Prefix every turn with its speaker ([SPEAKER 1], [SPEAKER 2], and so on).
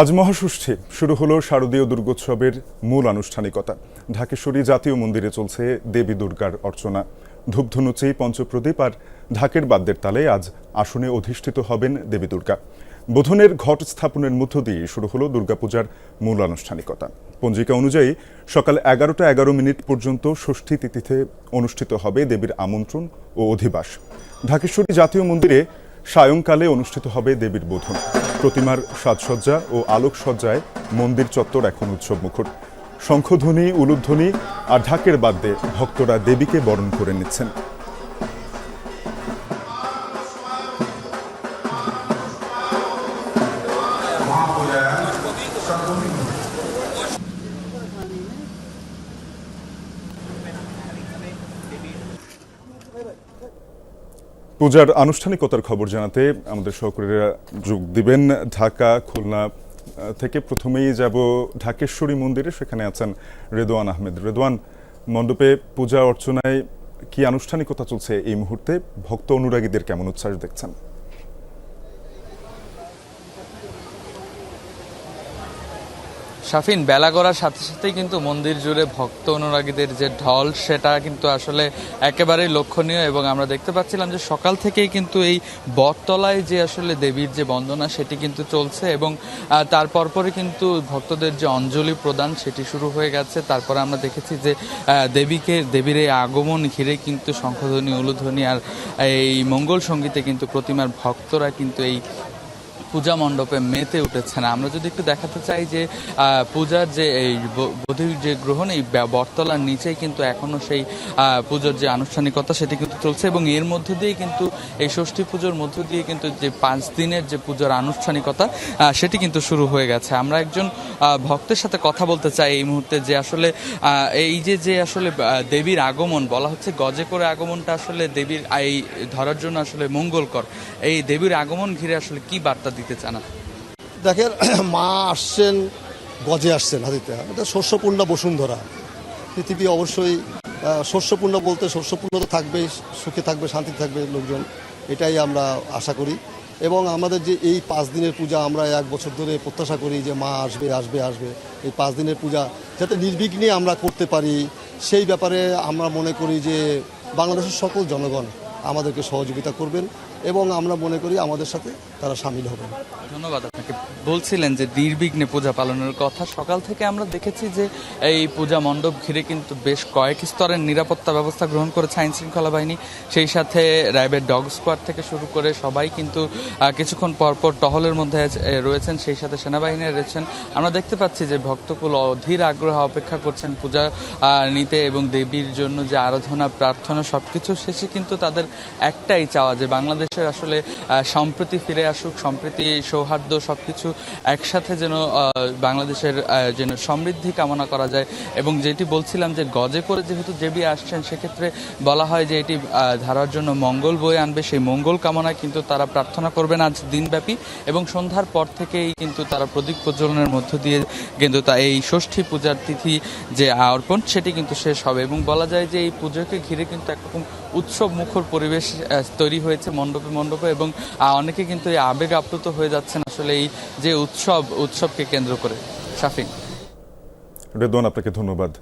[SPEAKER 1] আজ মহাষষ্ঠী, শুরু হলো শারদীয় দুর্গোৎসবের মূল আনুষ্ঠানিকতা। ঢাকেশ্বরী জাতীয় মন্দিরে চলছে দেবী দুর্গার অর্চনা। ধূপধনুচি পঞ্চপ্রদীপ আর ঢাকের বাদ্যের তালে আজ আসনে অধিষ্ঠিত হবেন দেবী দুর্গা। বোধনের ঘট স্থাপনের মধ্য দিয়ে শুরু হলো দুর্গাপূজার মূল আনুষ্ঠানিকতা। পঞ্জিকা অনুযায়ী, সকাল এগারোটা এগারো মিনিট পর্যন্ত ষষ্ঠী তিথিতে অনুষ্ঠিত হবে দেবীর আমন্ত্রণ ও অধিবাস। ঢাকেশ্বরী জাতীয় মন্দিরে সায়ংকালে অনুষ্ঠিত হবে দেবীর বোধন। প্রতিমার সাজসজ্জা ও আলোকসজ্জায় মন্দির চত্বর এখন উৎসব মুখর শঙ্খধ্বনি, উলুধ্বনি আর ঢাকের বাদ্যে ভক্তরা দেবীকে বরণ করে নিচ্ছেন। পূজার আনুষ্ঠানিকতার খবর জানাতে আমাদের সহকর্মীরা যোগ দিবেন ঢাকা, খুলনা থেকে প্রথমেই যাব ঢাকেশ্বরী মন্দিরে, সেখানে আছেন রেদোয়ান আহমেদ। রেদোয়ান, মণ্ডপে পূজা অর্চনায় কি আনুষ্ঠানিকতা চলছে এই মুহূর্তে? ভক্ত অনুরাগীদের কেমন উচ্ছ্বাস দেখছেন?
[SPEAKER 2] শাফিন, বেলা গড়ার সাথে সাথেই কিন্তু মন্দির জুড়ে ভক্ত অনুরাগীদের যে ঢল, সেটা কিন্তু আসলে একেবারেই লক্ষণীয় এবং আমরা দেখতে পাচ্ছিলাম যে সকাল থেকেই কিন্তু এই বটতলায় যে আসলে দেবীর যে বন্দনা, সেটি কিন্তু চলছে এবং তার পরপরই কিন্তু ভক্তদের যে অঞ্জলি প্রদান, সেটি শুরু হয়ে গেছে। তারপরে আমরা দেখেছি যে দেবীকে, দেবীর এই আগমন ঘিরে কিন্তু শঙ্খধ্বনি, উলুধ্বনি আর এই মঙ্গল সঙ্গীতে কিন্তু প্রতিমার ভক্তরা কিন্তু এই পূজা মণ্ডপে মেতে উঠেছে না আমরা যদি একটু দেখাতে চাই যে পূজার যে এই বধূর যে গ্রহণ, এই বটতলার নিচেই কিন্তু এখনও সেই পুজোর যে আনুষ্ঠানিকতা সেটি কিন্তু চলছে এবং এর মধ্য দিয়ে কিন্তু এই ষষ্ঠী পুজোর মধ্য দিয়ে কিন্তু যে পাঁচ দিনের যে পুজোর আনুষ্ঠানিকতা সেটি কিন্তু শুরু হয়ে গেছে। আমরা একজন ভক্তের সাথে কথা বলতে চাই এই মুহূর্তে যে আসলে এই যে যে আসলে দেবীর আগমন বলা হচ্ছে, গজে করে আগমনটা আসলে দেবীর এই ধরার জন্য আসলে মঙ্গলকর। এই দেবীর আগমন ঘিরে আসলে কি বার্তা দিতে চান
[SPEAKER 3] দেখেন, মা আসছেন, গজে আসছেন হাতিতে। এটা শস্যপূর্ণ বসুন্ধরা। পৃথিবী অবশ্যই শস্যপূর্ণ বলতে শস্যপূর্ণ তো থাকবেই, সুখে থাকবে শান্তি থাকবে লোকজন। এটাই আমরা আশা করি। এবং আমাদের যে এই পাঁচ দিনের পূজা আমরা এক বছর ধরে প্রত্যাশা করি যে মা আসবে আসবে আসবে। এই পাঁচ দিনের পূজা যাতে নির্বিঘ্নে আমরা করতে পারি, সেই ব্যাপারে আমরা মনে করি যে বাংলাদেশের সকল জনগণ আমাদেরকে সহযোগিতা করবেন। এবং আমরা মনে করি আমাদের সাথে তারা সামিল হবেন
[SPEAKER 2] ধন্যবাদ আপনাকে। বলছিলেন যে নির্বিঘ্নে পূজা পালনের কথা। সকাল থেকে আমরা দেখেছি যে এই পূজা মণ্ডপ ঘিরে কিন্তু বেশ কয়েক স্তরের নিরাপত্তা ব্যবস্থা গ্রহণ করেছে আইন শৃঙ্খলা বাহিনী। সেই সাথে র্যাবের ডগ স্কোয়াড থেকে শুরু করে সবাই কিন্তু কিছুক্ষণ পর পর টহলের মধ্যে রয়েছেন। সেই সাথে সেনাবাহিনী রয়েছেন। আমরা দেখতে পাচ্ছি যে ভক্তকুল অধীর আগ্রহ অপেক্ষা করছেন পূজা নিতে এবং দেবীর জন্য যে আরাধনা, প্রার্থনা সবকিছু শেষে কিন্তু তাদের একটাই চাওয়া যে বাংলাদেশের আসলে সম্প্রতি ফিরে আসুক, সম্প্রীতি, সৌহার্দ্য সবকিছু একসাথে যেন বাংলাদেশের যেন সমৃদ্ধি কামনা করা যায়। এবং যেটি বলছিলাম যে গজে করে যেহেতু দেবী আসছেন, সেক্ষেত্রে বলা হয় যে এটি ধারার জন্য মঙ্গল বয়ে আনবে। সেই মঙ্গল কামনায় কিন্তু তারা প্রার্থনা করবেন আজ দিনব্যাপী। এবং সন্ধ্যার পর থেকেই কিন্তু তারা প্রদীপ প্রজ্বলনের মধ্য দিয়ে কিন্তু তা, এই ষষ্ঠী পূজার তিথি যে অর্পণ সেটি কিন্তু শেষ হবে। এবং বলা যায় যে এই পুজোকে ঘিরে কিন্তু একরকম উৎসব মুখর পরিবেশ তৈরি হয়েছে মণ্ডপে মণ্ডপে মণ্ডপে এবং অনেকে কিন্তু এই আবেগ আপ্লুত হয়ে যাচ্ছেন আসলে এই যে উৎসব, উৎসবকে কেন্দ্র করে। শাফিন।
[SPEAKER 1] রেদওয়ান, আপনাকে ধন্যবাদ।